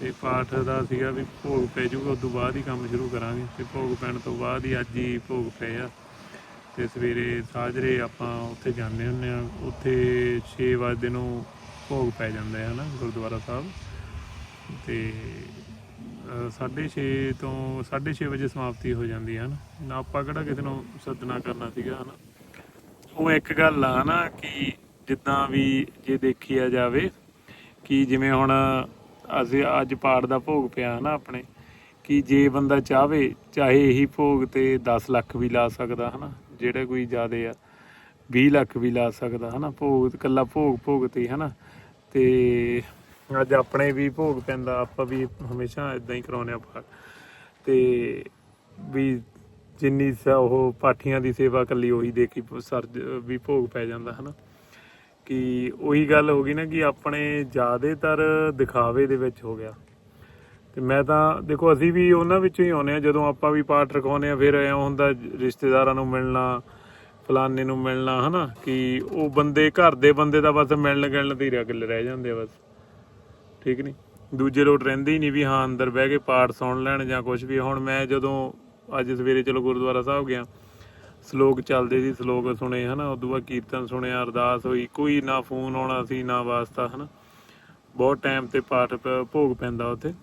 ਤੇ ਪਾਠ ਦਾ ਸੀਗਾ ਵੀ ਭੋਗ ਪੈ ਜੂਗਾ ਉਸ ਤੋਂ ਬਾਅਦ ਹੀ ਕੰਮ ਸ਼ੁਰੂ ਕਰਾਂਗੇ। ਤੇ ਭੋਗ ਪੈਣ ਤੋਂ ਬਾਅਦ ਹੀ ਅੱਜ ਹੀ ਭੋਗ ਪਏ ਆ। ਤੇ ਸਵੇਰੇ ਸਾਜਰੇ ਆਪਾਂ ਉੱਥੇ ਜਾਂਦੇ ਹੁੰਦੇ ਆ। ਉੱਥੇ 6 ਵਜੇ ਨੂੰ ਭੋਗ ਪੈ ਜਾਂਦਾ ਹੈ ਨਾ ਗੁਰਦੁਆਰਾ ਸਾਹਿਬ। ਤੇ 6:30 ਤੋਂ 6:30 ਵਜੇ ਸਮਾਪਤੀ ਹੋ ਜਾਂਦੀ ਹੈ ਨਾ ਨਾ ਆਪਾਂ ਕਿਹੜਾ ਕਿਸੇ ਨੂੰ ਸੱਦਣਾ ਕਰਨਾ ਸੀਗਾ, ਹਨਾ। ਉਹ ਇੱਕ ਗੱਲ ਆ ਨਾ ਕਿ ਜਿੱਦਾਂ ਵੀ ਜੇ ਦੇਖਿਆ ਜਾਵੇ ਕਿ ਜਿਵੇਂ ਹੁਣ ਅਸੀਂ ਅੱਜ ਪਾਠ ਦਾ ਭੋਗ ਪਿਆ ਨਾ ਆਪਣੇ, ਕਿ ਜੇ ਬੰਦਾ ਚਾਹਵੇ, ਚਾਹੇ ਇਹੀ ਭੋਗ ਤੇ 10 ਲੱਖ ਵੀ ਲਾ ਸਕਦਾ ਹਨਾ, ਜਿਹੜੇ ਕੋਈ ਜ਼ਿਆਦੇ ਆ 20 ਲੱਖ ਵੀ ਲਾ ਸਕਦਾ ਹਨਾ, ਭੋਗ ਇਕੱਲਾ ਭੋਗ ਭੋਗ ਤੇ ਹੀ ਹਨਾ, ਤੇ ਅੱਜ ਆਪਣੇ ਵੀ ਭੋਗ ਪੈਂਦਾ, ਆਪਾਂ ਵੀ ਹਮੇਸ਼ਾ ਇਦਾਂ ਹੀ ਕਰਾਉਂਦੇ ਆ ਪਾਠ ਤੇ ਵੀ ਜਿੰਨੀ ਸ ਉਹ ਪਾਠੀਆਂ ਦੀ ਸੇਵਾ ਕੱਲੀ ਉਹੀ ਦੇ ਕੇ ਸਰ ਵੀ ਭੋਗ ਪੈ ਜਾਂਦਾ ਹਨਾ। ਕਿ ਉਹੀ ਗੱਲ ਹੋ ਗਈ ਨਾ ਕਿ ਆਪਣੇ ਜ਼ਿਆਦਾਤਰ ਦਿਖਾਵੇ ਦੇ ਵਿੱਚ ਹੋ ਗਿਆ। ਤੇ ਮੈਂ ਤਾਂ, ਦੇਖੋ ਅਸੀਂ ਵੀ ਉਹਨਾਂ ਵਿੱਚੋਂ ਹੀ ਆਉਂਦੇ ਆ ਜਦੋਂ ਆਪਾਂ ਵੀ ਪਾਠ ਰਖਾਉਂਦੇ ਆ ਫਿਰ ਐਂ ਹੁੰਦਾ ਰਿਸ਼ਤੇਦਾਰਾਂ ਨੂੰ ਮਿਲਣਾ ਫਲਾਨੇ ਨੂੰ ਮਿਲਣਾ, ਹਨਾ, ਕਿ ਉਹ ਬੰਦੇ, ਘਰ ਦੇ ਬੰਦੇ ਦਾ ਬਸ ਮਿਲਣ ਗਿਲਣ ਤੇ ਰਗਲ ਰਹਿ ਜਾਂਦੇ ਆ ਬਸ। ਠੀਕ ਨਹੀਂ ਦੂਜੇ ਲੋਟ ਰਹਿੰਦੇ ਹੀ ਨਹੀਂ ਵੀ ਹਾਂ, ਅੰਦਰ ਬਹਿ ਕੇ ਪਾਠ ਸੁਣ ਲੈਣ ਜਾਂ ਕੁਝ ਵੀ। ਹੁਣ ਮੈਂ ਜਦੋਂ ਅੱਜ ਸਵੇਰੇ ਚਲੋ ਗੁਰਦੁਆਰਾ ਸਾਹਿਬ ਗਿਆ ਸ਼ਲੋਕ ਚੱਲਦੇ ਸੀ, ਸ਼ਲੋਕ ਸੁਣੇ, ਹਨਾ ਉਦੋਂ ਬਾਅਦ ਕੀਰਤਨ ਸੁਣਿਆ ਅਰਦਾਸ ਹੋਈ, ਕੋਈ ਨਾ ਫੋਨ ਆਉਣਾ ਸੀ, ਨਾ ਵਾਸਤਾ, ਹਨਾ। ਬਹੁਤ ਟਾਈਮ ਤੇ ਪਾਠ ਭੋਗ ਪੈਂਦਾ ਉੱਥੇ।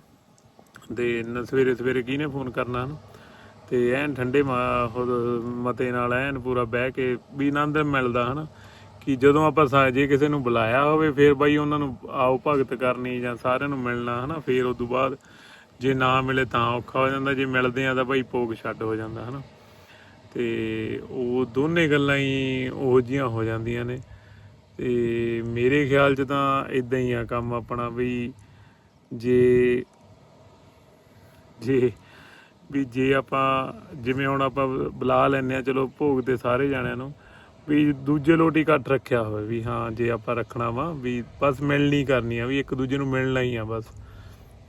ਤੇ ਸਵੇਰੇ ਸਵੇਰੇ ਕਿਹਨੇ ਫੋਨ ਕਰਨਾ, ਹਨਾ? ਤੇ ਐਨ ਠੰਡੇ ਮਤੇ ਨਾਲ ਐਨ ਪੂਰਾ ਬਹਿ ਕੇ ਵੀ ਆਨੰਦ ਮਿਲਦਾ, ਹਨਾ। ਕਿ ਜਦੋਂ ਆਪਾਂ ਜੇ ਕਿਸੇ ਨੂੰ ਬੁਲਾਇਆ ਹੋਵੇ, ਫਿਰ ਬਾਈ ਉਹਨਾਂ ਨੂੰ ਆਓ ਭਗਤ ਕਰਨੀ ਜਾਂ ਸਾਰਿਆਂ ਨੂੰ ਮਿਲਣਾ, ਹਨਾ। ਫਿਰ ਉਸ ਤੋਂ ਬਾਅਦ ਜੇ ਨਾ ਮਿਲੇ ਤਾਂ ਔਖਾ ਹੋ ਜਾਂਦਾ, ਜੇ ਮਿਲਦੇ ਆ ਤਾਂ ਬਾਈ ਭੋਗ ਛੱਡ ਹੋ ਜਾਂਦਾ, ਹਨਾ। ਤੇ ਉਹ ਦੋਨੇ ਗੱਲਾਂ ਹੀ ਉਹੋ ਜੀਆਂ ਹੋ ਜਾਂਦੀਆਂ ਨੇ। ਤੇ ਮੇਰੇ ਖਿਆਲ 'ਚ ਤਾਂ ਇਦਾਂ ਹੀ ਆ ਕੰਮ ਆਪਣਾ ਵੀ ਜੇ ਜੇ, ਵੀ ਜੇ ਆਪਾਂ ਜਿਵੇਂ ਹੁਣ ਆਪਾਂ ਬੁਲਾ ਲੈਂਦੇ ਆ, ਚਲੋ ਭੋਗ ਤੇ ਸਾਰੇ ਜਾਣਿਆਂ ਨੂੰ, ਵੀ ਦੂਜੇ ਲੋਟ ਹੀ ਇਕੱਠ ਰੱਖਿਆ ਹੋਵੇ ਵੀ ਹਾਂ, ਜੇ ਆਪਾਂ ਰੱਖਣਾ ਵਾ ਵੀ ਬਸ ਮਿਲਣੀ ਕਰਨੀ ਆ, ਵੀ ਇੱਕ ਦੂਜੇ ਨੂੰ ਮਿਲਣਾ ਹੀ ਆ ਬਸ,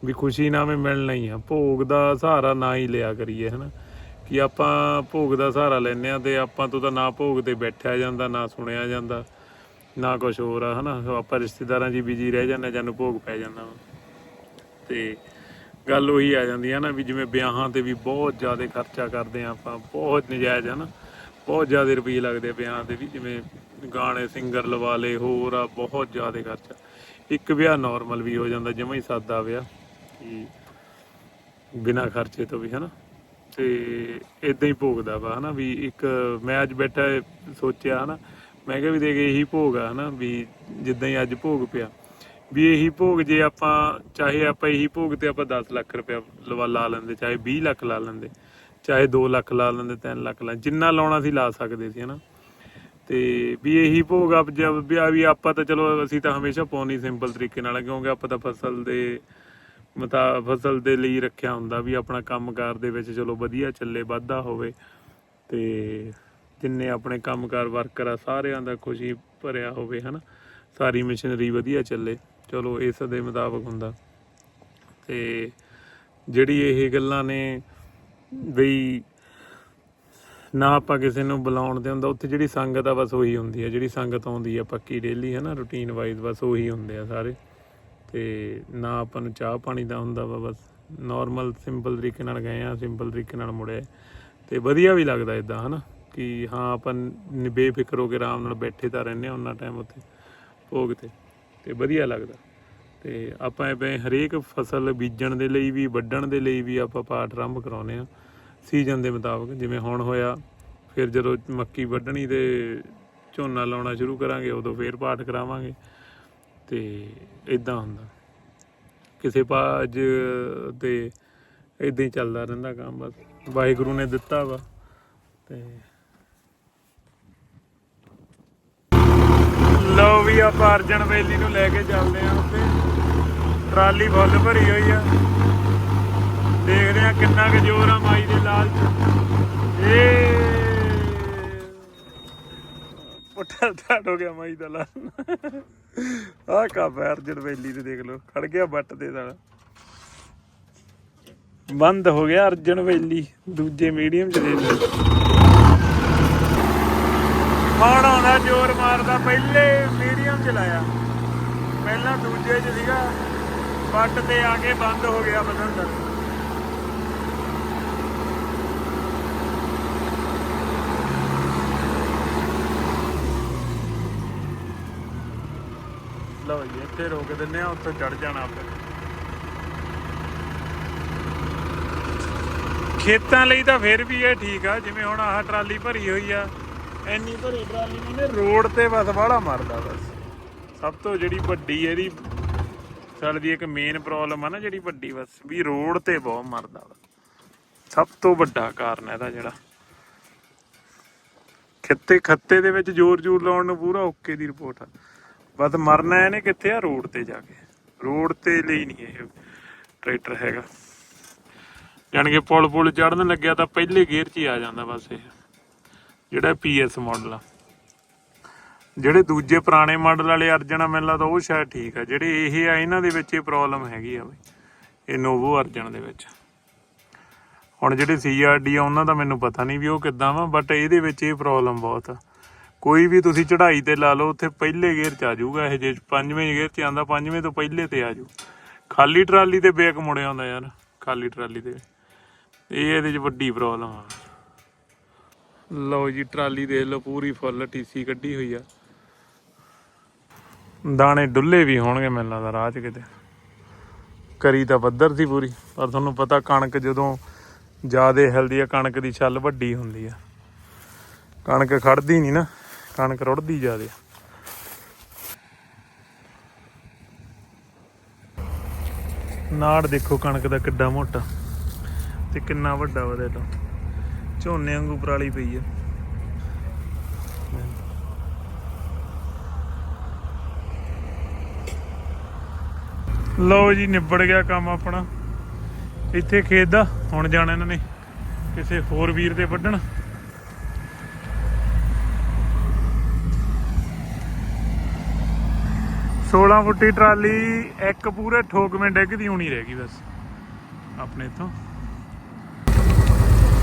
ਵੀ ਖੁਸ਼ੀ ਨਾਵੇਂ ਮਿਲਣਾ ਹੀ ਆ, ਭੋਗ ਦਾ ਸਹਾਰਾ ਨਾ ਹੀ ਲਿਆ ਕਰੀਏ, ਹਨਾ। ਕਿ ਆਪਾਂ ਭੋਗ ਦਾ ਸਹਾਰਾ ਲੈਨੇ ਆ ਤੇ ਆਪਾਂ ਤੋਂ ਤਾਂ ਨਾ ਭੋਗ ਤੇ ਬੈਠਿਆ ਜਾਂਦਾ, ਨਾ ਸੁਣਿਆ ਜਾਂਦਾ, ਨਾ ਕੁਝ ਹੋਰ ਆ, ਹਨਾ? ਆਪਾਂ ਰਿਸ਼ਤੇਦਾਰਾਂ 'ਚ ਬਿਜ਼ੀ ਰਹਿ ਜਾਂਦੇ ਜਾਨੂੰ ਭੋਗ ਪੈ ਜਾਂਦਾ ਵਾ। ਤੇ ਗੱਲ ਉਹੀ ਆ ਜਾਂਦੀ ਹੈ ਨਾ ਵੀ ਜਿਵੇਂ ਵਿਆਹਾਂ ਤੇ ਵੀ ਬਹੁਤ ਜ਼ਿਆਦਾ ਖਰਚਾ ਕਰਦੇ ਆ ਆਪਾਂ, ਬਹੁਤ ਨਜਾਇਜ਼ ਹੈ ਨਾ। ਬਹੁਤ ਜ਼ਿਆਦਾ ਰੁਪਏ ਲੱਗਦੇ ਵਿਆਹਾਂ ਤੇ ਵੀ, ਜਿਵੇਂ ਗਾਣੇ ਸਿੰਗਰ ਲਵਾ ਲੇ ਹੋਰ ਆ, ਬਹੁਤ ਜ਼ਿਆਦਾ ਖਰਚਾ। ਇੱਕ ਵਿਆਹ ਨਾਰਮਲ ਵੀ ਹੋ ਜਾਂਦਾ ਜਿਵੇਂ ਹੀ ਸਾਦਾ ਵਿਆਹ ਕਿ ਬਿਨਾਂ ਖਰਚੇ ਤੋਂ ਵੀ, ਹਨਾ? ਤੇ ਇਦਾਂ ਹੀ ਭੋਗਦਾ ਵਾ, ਹਨਾ, ਵੀ ਇੱਕ ਮੈਂ ਅੱਜ ਬੈਠਾ ਸੋਚਿਆ, ਹਨਾ, ਮੈਂ ਕਿਹਾ ਵੀ ਦੇਖ ਇਹੀ ਭੋਗ ਆ, ਹਨਾ, ਵੀ ਜਿੱਦਾਂ ਹੀ ਅੱਜ ਭੋਗ ਪਿਆ। ਵੀ ਇਹੀ ਭੋਗ ਜੇ ਆਪਾਂ, ਚਾਹੇ ਆਪਾਂ ਇਹੀ ਭੋਗ ਤੇ ਆਪਾਂ 10 ਲੱਖ ਰੁਪਇਆ ਲਵਾ, ਲਾ ਲੈਂਦੇ, ਚਾਹੇ 20 ਲੱਖ ਲਾ ਲੈਂਦੇ, ਚਾਹੇ 2 ਲੱਖ ਲਾ ਲੈਂਦੇ 3 ਲੱਖ ਲਾ, ਜਿੰਨਾ ਲਾਉਣਾ ਸੀ ਲਾ ਸਕਦੇ ਸੀ, ਹਨਾ। ਤੇ ਵੀ ਇਹੀ ਭੋਗ ਆਪ ਜਦ ਵੀ ਆਪਾਂ ਤਾਂ ਚਲੋ ਅਸੀਂ ਤਾਂ ਹਮੇਸ਼ਾ ਪਾਉਣੀ ਸਿੰਪਲ ਤਰੀਕੇ ਨਾਲ, ਕਿਉਂਕਿ ਆਪਾਂ ਤਾਂ ਫਸਲ ਦੇ ਮਤਾ ਫਸਲ ਦੇ ਲਈ ਰੱਖਿਆ ਹੁੰਦਾ ਵੀ ਆਪਣਾ ਕੰਮਕਾਰ ਦੇ ਵਿੱਚ ਚਲੋ ਵਧੀਆ ਚੱਲੇ, ਵਾਧਾ ਹੋਵੇ ਤੇ ਜਿੰਨੇ ਆਪਣੇ ਕੰਮਕਾਰ ਵਰਕਰ ਆ ਸਾਰਿਆਂ ਦਾ ਖੁਸ਼ੀ ਭਰਿਆ ਹੋਵੇ, ਹਨਾ? ਸਾਰੀ ਮਸ਼ੀਨਰੀ ਵਧੀਆ ਚੱਲੇ, ਚਲੋ ਇਸ ਦੇ ਮੁਤਾਬਕ ਹੁੰਦਾ। ਤੇ ਜਿਹੜੀ ਇਹ ਗੱਲਾਂ ਨੇ ਵੀ ਨਾ ਆਪਾਂ ਕਿਸੇ ਨੂੰ ਬੁਲਾਉਣ ਦੇ ਹੁੰਦਾ, ਉੱਥੇ ਜਿਹੜੀ ਸੰਗਤ ਆ ਬਸ ਉਹੀ ਹੁੰਦੀ ਆ, ਜਿਹੜੀ ਸੰਗਤ ਆਉਂਦੀ ਆ ਪੱਕੀ ਡੇਲੀ ਹੈ ਨਾ ਰੂਟੀਨ ਵਾਈਜ਼ ਬਸ ਉਹੀ ਹੁੰਦੇ ਆ ਸਾਰੇ। ਤੇ ਨਾ ਆਪਾਂ ਨੂੰ ਚਾਹ ਪਾਣੀ ਦਾ ਹੁੰਦਾ ਵਾ, ਬਸ ਨਾਰਮਲ ਸਿੰਪਲ ਤਰੀਕੇ ਨਾਲ ਗਏ ਆ ਸਿੰਪਲ ਤਰੀਕੇ ਨਾਲ ਮੁੜੇ। ਤੇ ਵਧੀਆ ਵੀ ਲੱਗਦਾ ਇਦਾਂ ਹਨਾ? ਕਿ ਹਾਂ, ਆਪਾਂ ਬੇਫਿਕਰ ਹੋ ਕੇ ਆਰਾਮ ਨਾਲ ਬੈਠੇ ਤਾਂ ਰਹਿੰਦੇ ਆ ਉਹਨਾਂ ਟਾਈਮ ਉੱਥੇ, ਭੋਗ ਤੇ। ਤੇ ਵਧੀਆ ਲੱਗਦਾ। ਤੇ ਆਪਾਂ ਐਵੇਂ ਹਰੇਕ ਫਸਲ ਬੀਜਣ ਦੇ ਲਈ ਵੀ, ਵੱਢਣ ਦੇ ਲਈ ਵੀ ਆਪਾਂ ਪਾਠ ਆਰੰਭ ਕਰਾਉਨੇ ਆ। ਸੀਜ਼ਨ ਦੇ ਮੁਤਾਬਕ, ਜਿਵੇਂ ਹੁਣ ਹੋਇਆ, ਫਿਰ ਜਦੋਂ ਮੱਕੀ ਵੱਢਣੀ ਤੇ ਝੋਨਾ ਲਾਉਣਾ ਸ਼ੁਰੂ ਕਰਾਂਗੇ, ਉਦੋਂ ਫੇਰ ਪਾਠ ਕਰਾਵਾਂਗੇ। ਤੇ ਇਦਾਂ ਹੁੰਦਾ। ਕਿਸੇ ਪਾਜ ਤੇ ਇਦਾਂ ਹੀ ਚੱਲਦਾ ਰਹਿੰਦਾ ਕੰਮ ਬਸ। ਵਾਹਿਗੁਰੂ ਨੇ ਦਿੱਤਾ ਵਾ ਤੇ ਲਓ ਵੀ ਆਪਾਂ ਅਰਜਨ ਵੇਲੀ ਨੂੰ ਲੈ ਕੇ ਚੱਲਦੇ ਆਂ ਉੱਤੇ ਟਰਾਲੀ ਫੁੱਲ ਭਰੀ ਹੋਈ ਆ। ਦੇਖਦੇ ਆ ਕਿੰਨਾ ਕੁ ਜ਼ੋਰ ਆ ਮਾਈ ਦੇ ਲਾਲ ਚ। ਏ। ਪੁੱਠਾ ਸਟਾਰਟ ਹੋ ਗਿਆ ਮਾਈ ਦਾ ਲਾਲ। ਆਹ ਕਾ ਅਰਜਨ ਵੇਲੀ ਤੇ ਦੇਖ ਲਓ ਖੜ ਗਿਆ ਬੱਟ ਦੇ ਨਾਲ। ਬੰਦ ਹੋ ਗਿਆ ਅਰਜਨ ਵੇਲੀ ਦੂਜੇ ਮੀਡੀਅਮ ਚ ਦੇ ਲਓ। ਹੁਣ ਆਉਂਦਾ ਜ਼ੋਰ ਮਾਰਦਾ? ਪਹਿਲੇ ਮੀਡੀਅਮ ਚ ਲਾਇਆ। ਪਹਿਲਾਂ ਦੂਜੇ ਚ ਸੀਗਾ, ਬੱਟ ਤੇ ਆ ਕੇ ਬੰਦ ਹੋ ਗਿਆ ਬਦਲਦਾ ਲਓ ਜੀ ਇੱਥੇ ਰੋਕ ਦਿੰਨੇ ਆ ਉੱਥੇ ਚੜ ਜਾਣਾ ਆਪਾਂ। ਖੇਤਾਂ ਲਈ ਤਾਂ ਫਿਰ ਵੀ ਇਹ ਠੀਕ ਆ ਜਿਵੇਂ ਹੁਣ ਆਹ ਟਰਾਲੀ ਭਰੀ ਹੋਈ ਆ। ਐਨੀ ਭਰੀ ਟਰਾਲੀ ਨੂੰ ਨੇ। ਰੋਡ ਤੇ ਬਸ ਵਾਲਾ ਮਾਰਦਾ ਬਸ। ਸਭ ਤੋਂ ਜਿਹੜੀ ਵੱਡੀ ਇਹਦੀ ਸਾਲ ਦੀ ਇੱਕ ਮੇਨ ਪ੍ਰੋਬਲਮ ਆ ਨਾ ਜਿਹੜੀ ਵੱਡੀ ਬਸ ਵੀ ਰੋਡ ਤੇ ਬਹੁਤ ਮਰਦਾ ਵਾ। ਸਭ ਤੋਂ ਵੱਡਾ ਕਾਰਨ ਇਹਦਾ ਜਿਹੜਾ। ਖੱਤੇ ਖੱਤੇ ਦੇ ਵਿੱਚ ਜ਼ੋਰ ਜ਼ੋਰ ਲਾਉਣ ਨੂੰ ਪੂਰਾ ਓਕੇ ਦੀ ਰਿਪੋਰਟ ਆ। ਬਸ ਮਰਨਾ ਇਹਨੇ ਕਿੱਥੇ ਆ? ਰੋਡ ਤੇ ਜਾ ਕੇ। ਰੋਡ ਤੇ ਲਈ ਨਹੀਂ ਇਹ ਟਰੈਕਟਰ ਹੈਗਾ। ਜਾਣੀ ਕਿ ਪੁਲ ਪੁਲ ਚੜਨ ਲੱਗਿਆ ਤਾਂ ਪਹਿਲੇ ਗੇਅਰ 'ਚ ਹੀ ਆ ਜਾਂਦਾ ਬਸ ਇਹ। ਜਿਹੜਾ ਪੀਐਸ ਮਾਡਲ ਆ। ਜਿਹੜੇ ਦੂਜੇ ਪੁਰਾਣੇ ਮਾਡਲ ਵਾਲੇ ਅਰਜਨ ਮੈਨੂੰ ਲੱਗਦਾ ਉਹ ਸ਼ਾਇਦ ਠੀਕ ਆ। ਜਿਹੜੇ ਇਹ ਆ, ਇਹਨਾਂ ਦੇ ਵਿੱਚ ਇਹ ਪ੍ਰੋਬਲਮ ਹੈਗੀ ਆ ਬਈ। ਇਹ ਨੋਵੋ ਅਰਜਨ ਦੇ ਵਿੱਚ। ਹੁਣ ਜਿਹੜੇ ਸੀਆਰਡੀ ਆ, ਉਹਨਾਂ ਦਾ ਮੈਨੂੰ ਪਤਾ ਨਹੀਂ ਵੀ ਉਹ ਕਿੱਦਾਂ ਵਾ ਬਟ ਇਹਦੇ ਵਿੱਚ ਇਹ ਪ੍ਰੋਬਲਮ ਬਹੁਤ ਆ। ਕੋਈ ਵੀ ਤੁਸੀਂ ਚੜ੍ਹਾਈ ਤੇ ਲਾ ਲਓ, ਉੱਥੇ ਪਹਿਲੇ ਗੇਅਰ 'ਚ ਆ ਜਾਊਗਾ ਇਹ ਜੇ ਪੰਜਵੇਂ ਗੇਅਰ 'ਚ ਆਂਦਾ ਪੰਜਵੇਂ ਤੋਂ ਪਹਿਲੇ ਤੇ ਆ ਜਾਊ। ਖਾਲੀ ਟਰਾਲੀ ਤੇ ਬੇਕ ਮੁੜਿਆ ਹੁੰਦਾ ਯਾਰ, ਖਾਲੀ ਟਰਾਲੀ ਤੇ। ਇਹ ਇਹਦੇ 'ਚ ਵੱਡੀ ਪ੍ਰੋਬਲਮ ਆ। ਲਓ ਜੀ, ਟਰਾਲੀ ਦੇਖ ਲਓ, ਪੂਰੀ ਫੁੱਲ ਟੀਸੀ ਕੱਢੀ ਹੋਈ ਆ। ਦਾਣੇ ਡੁੱਲੇ ਵੀ ਹੋਣਗੇ ਮੈਨੂੰ ਲੱਗਦਾ, ਰਾਹ 'ਚ ਕਿਤੇ। ਕਰੀ ਤਾਂ ਪੱਧਰ ਸੀ ਪੂਰੀ, ਪਰ ਤੁਹਾਨੂੰ ਪਤਾ ਕਣਕ ਜਦੋਂ ਜ਼ਿਆਦਾ ਹਿਲਦੀ ਆ, ਕਣਕ ਦੀ ਛੱਲ ਵੱਡੀ ਹੁੰਦੀ ਆ। ਕਣਕ ਖੜਦੀ ਨਹੀਂ ਨਾ। ਕਣਕ ਰੁੜਦੀ ਜਿਆਦੇ ਨਾੜ ਦੇਖੋ ਕਣਕ ਦਾ ਕਿੱਡਾ ਮੋਟਾ ਤੇ ਕਿੰਨਾ ਵੱਡਾ ਵਾ ਦੇਖੋ ਝੋਨੇ ਵਾਂਗੂ ਪਰਾਲੀ ਪਈ ਆ। ਲਓ ਜੀ, ਨਿਬੜ ਗਿਆ ਕੰਮ ਆਪਣਾ। ਇੱਥੇ ਖੇਤ ਦਾ ਹੁਣ ਜਾਣਾ ਇਹਨਾਂ ਨੇ ਕਿਸੇ ਹੋਰ ਵੀਰ ਦੇ ਵੱਢਣ। ਸੋਲਾਂ ਫੁੱਟੀ ਟਰਾਲੀ, ਇੱਕ ਪੂਰੇ ਠੋਕਵੇਂ ਡਿੱਗਦੀ ਹੋਣੀ ਰਹਿ ਗਈ ਬਸ। ਆਪਣੇ ਇੱਥੋਂ।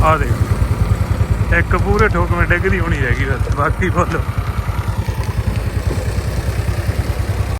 ਆ ਦੇਖ। ਇੱਕ ਪੂਰੇ ਠੋਕਵੇਂ ਡਿੱਗਦੀ ਹੋਣੀ ਰਹਿ ਗਈ ਬਸ। ਬਾਕੀ ਬੋਲੋ।